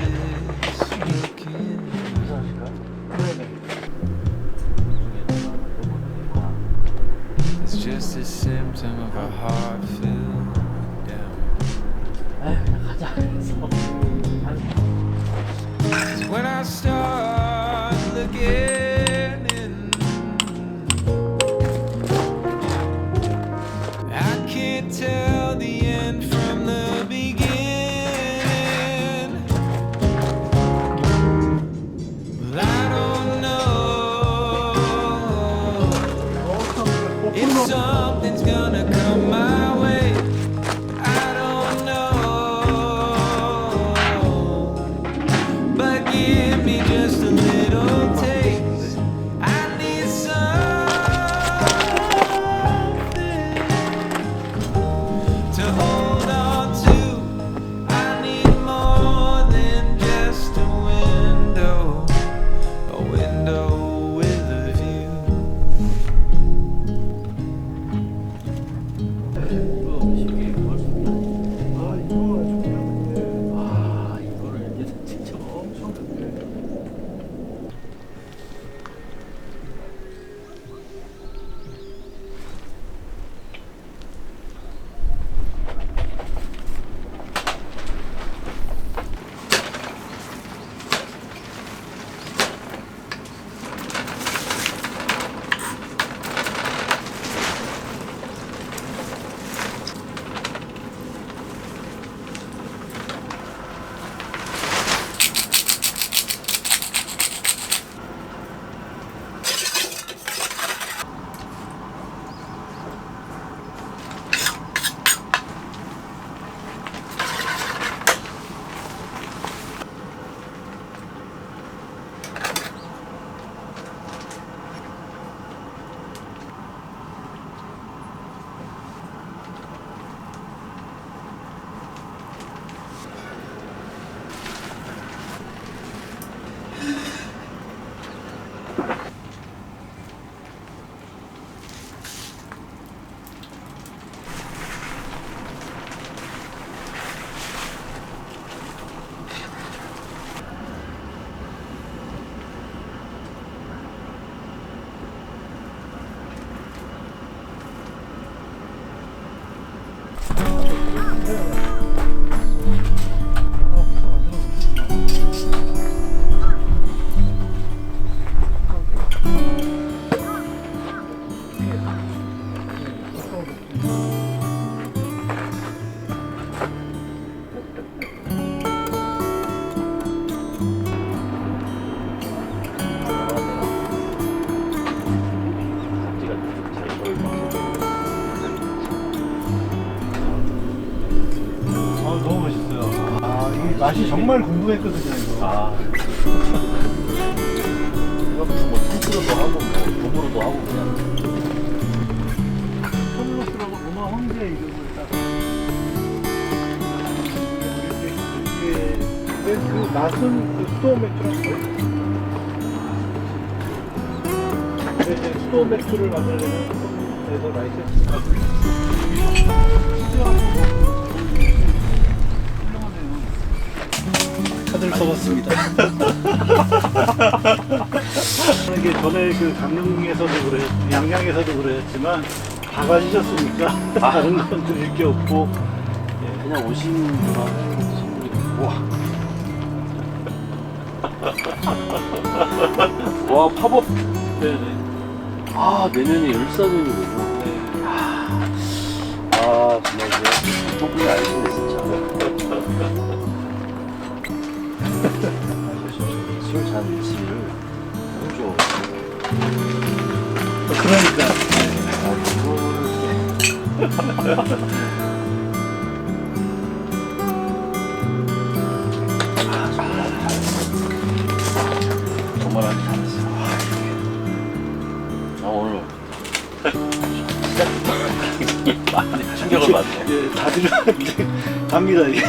Amen. Something's gonna 맛이 정말 궁금했거든요 이거. 아. 이것도 뭐 통으로도 하고 뭐 돔으로도 하고 그냥. 시리즈의 이름을 따서 이게 그 맛은 그 수도 맥주랑 거의 근데 이제 수도 맥주를 만들려면 그래서 라이센스가 카 드를 써봤습니다. 이게 전에 그 강릉에서도 그래, 양양에서도 그랬지만 다 가시셨으니까 다른 건 드릴 게 없고 그냥 오신 분한테 선물이 와. 와 팝업. 네네. 아 내년이 14년이군요. 네. 아 정말 이제 덕분에 알겠네 진짜. 그러니까 아아 정말. 아, 이게. 나 오늘 충격을 받네. 예, 다들 갑니다 이게.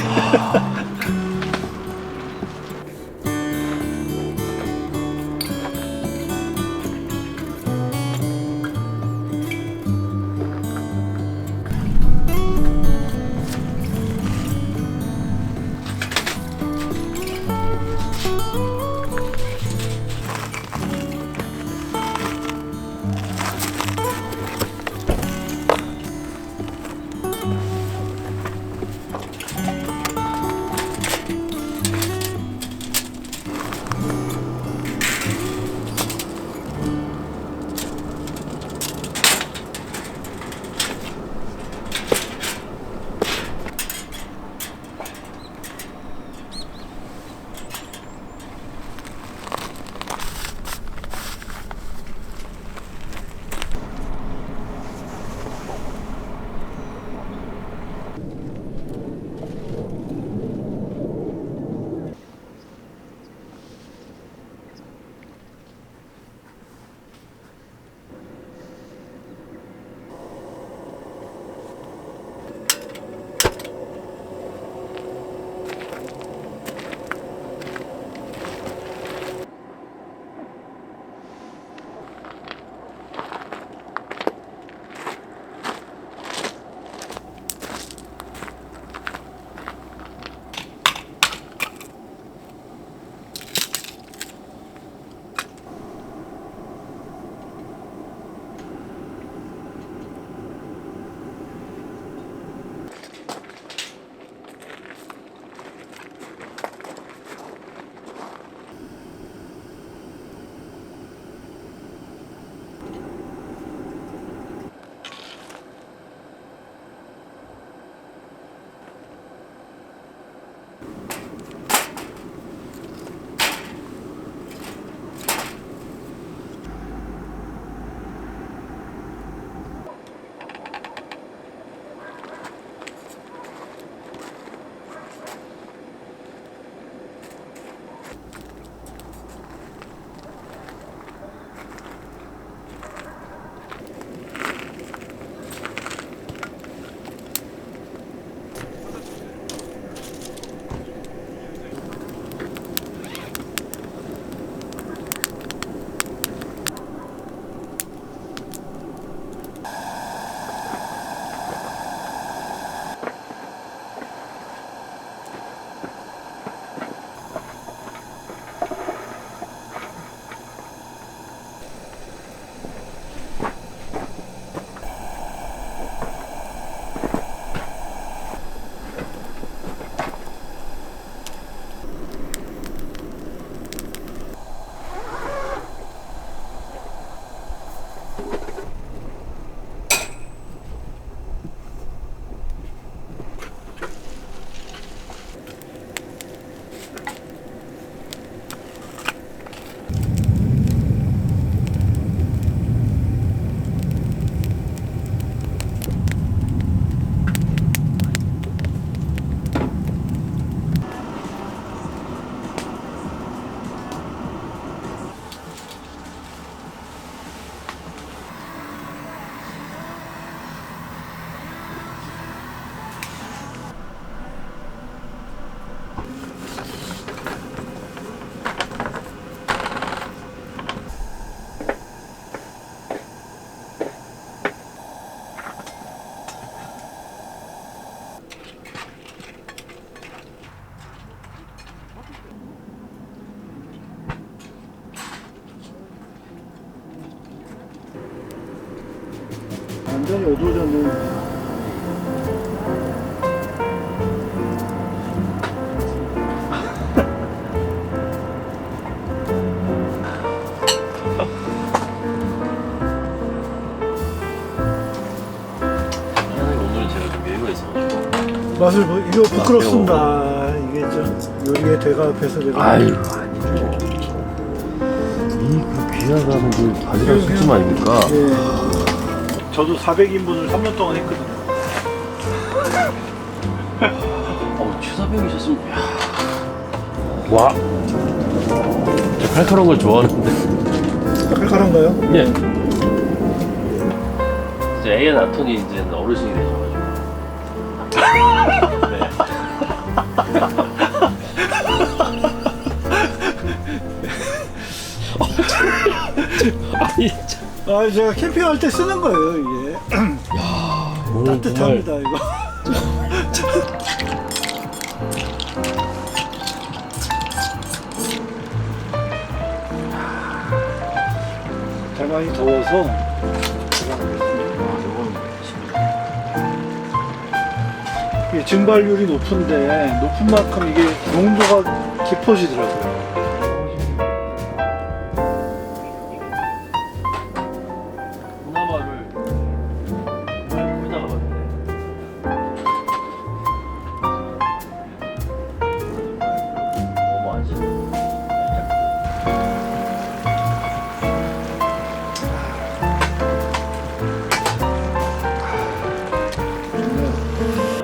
완전히 어두워졌네. 희한하게 오늘은 제가 좀 여유가 있어가지고. 맛을 보, 이거 부끄럽습니다. 이게 좀 요리의 대가 앞에서 내가. 아이고, 아니죠. 이그 귀하다는 그 바지락 수준 아닙니까? 예. 저도 400인분을 3년 동안 했거든요. 어, 최사병이셨으면, 이야. 와. 저 칼칼한 걸 좋아하는데. 칼칼한가요? 예. 이제 애가 낳더니 이제 어르신이 되셔가지고. 네. 아, 제가 캠핑할 때 쓰는 거예요, 이게. 오늘 정말 따뜻합니다, 이거. 잘 많이 더워서. 이게 증발률이 높은데 높은 만큼 이게 농도가 깊어지더라고요.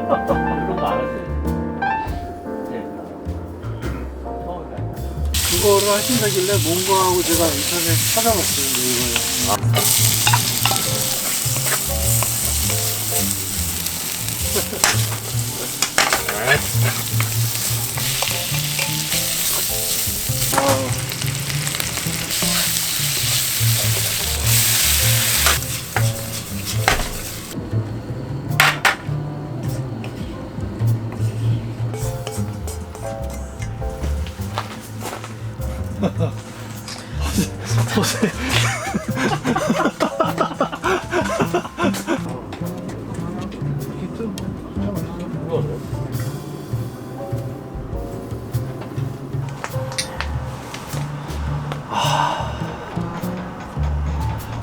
이런. 처음에 가요. 그거를 하신다길래 뭔가 하고 제가 인터넷 찾아봤어요, 이거 요.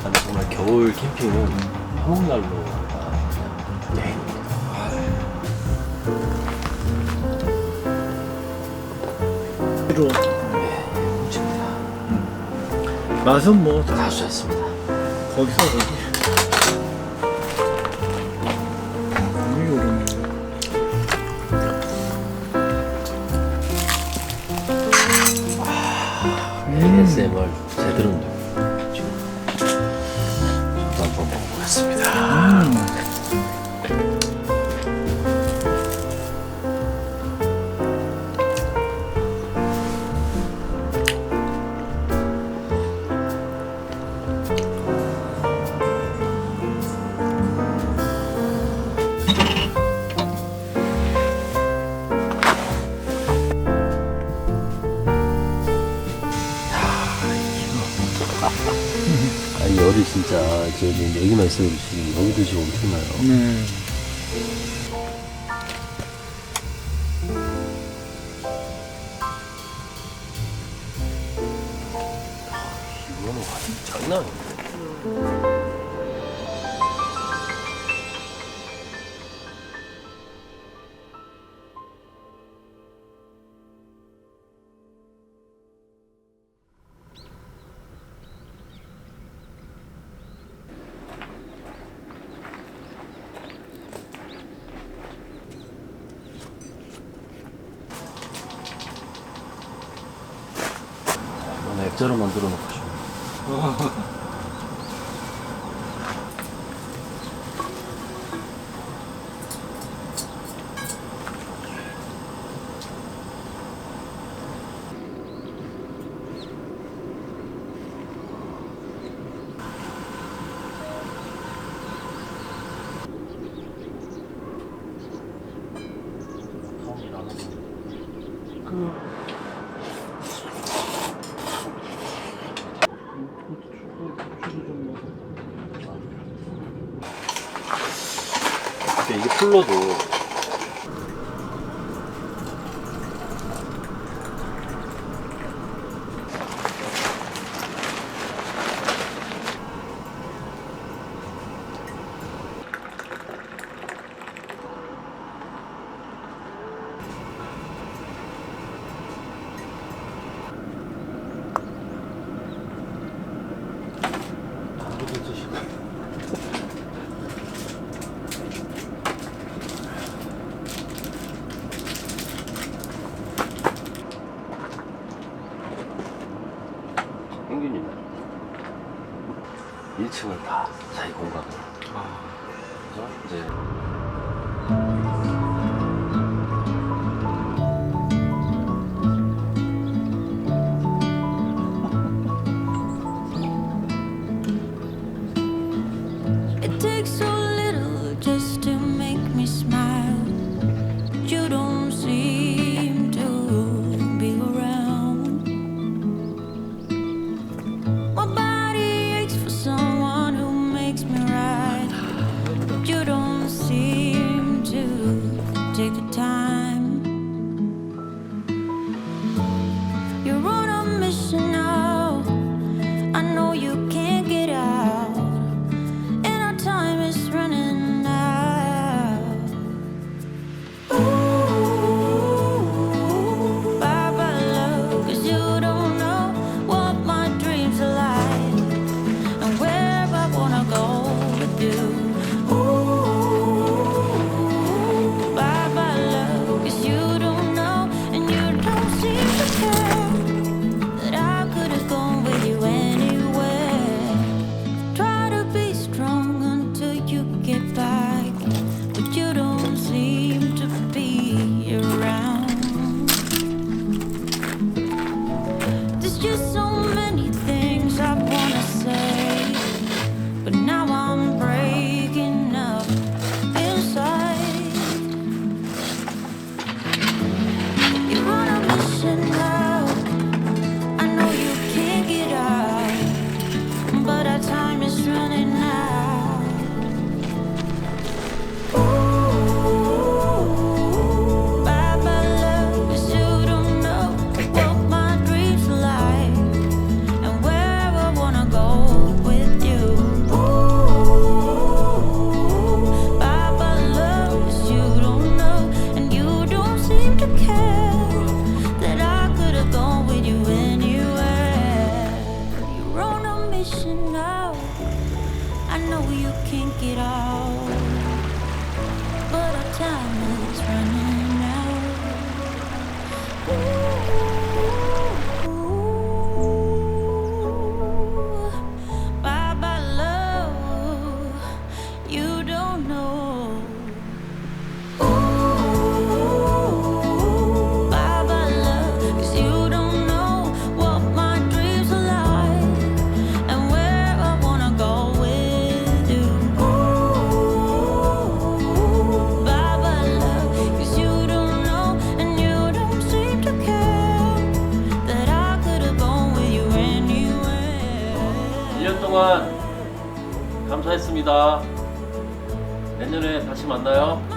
아니 정말 겨울 캠핑은 맛은 뭐 다 좋습니다. 거기서 거기. 오르네. ASMR 제대로 지금 아, 이 열이 진짜 저는 여기만 있어도 지금 여기도 지금 엄청나요. 네. 이거는 완전 장난 아닌데. 액자로 만들어 놓고 싶어. 근데 이게 풀로도 1층을 다 자기 공간으로. 아. 그래서 이제 감사합니다. 내년에 다시 만나요.